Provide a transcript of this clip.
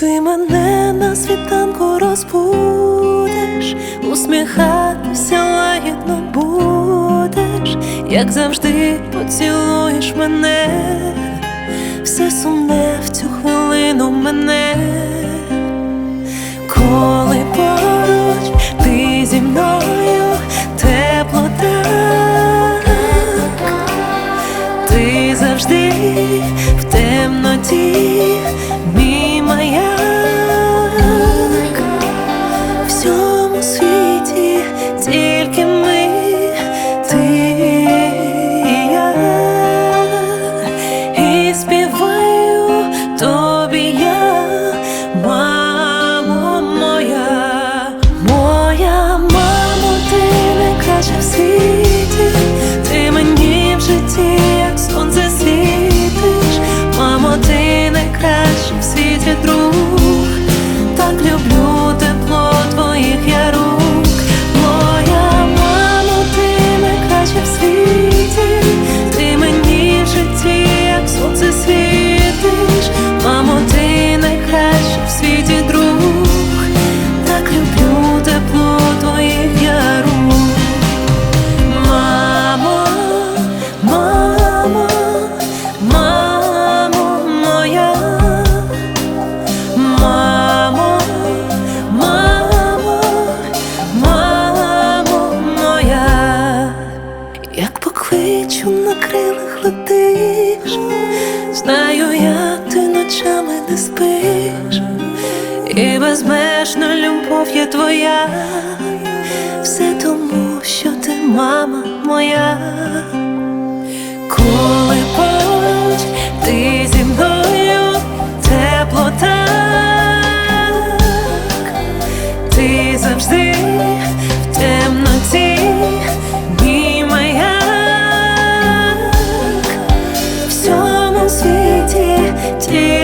Ти мене на світанку розбудеш, усміхатися лагідно будеш, як завжди поцілуєш мене, все сумне в цю хвилину мене. lives. летиш, знаю, я ти ночами не спиш, і безмежна любов є твоя, все тому, що ти мама моя. stay.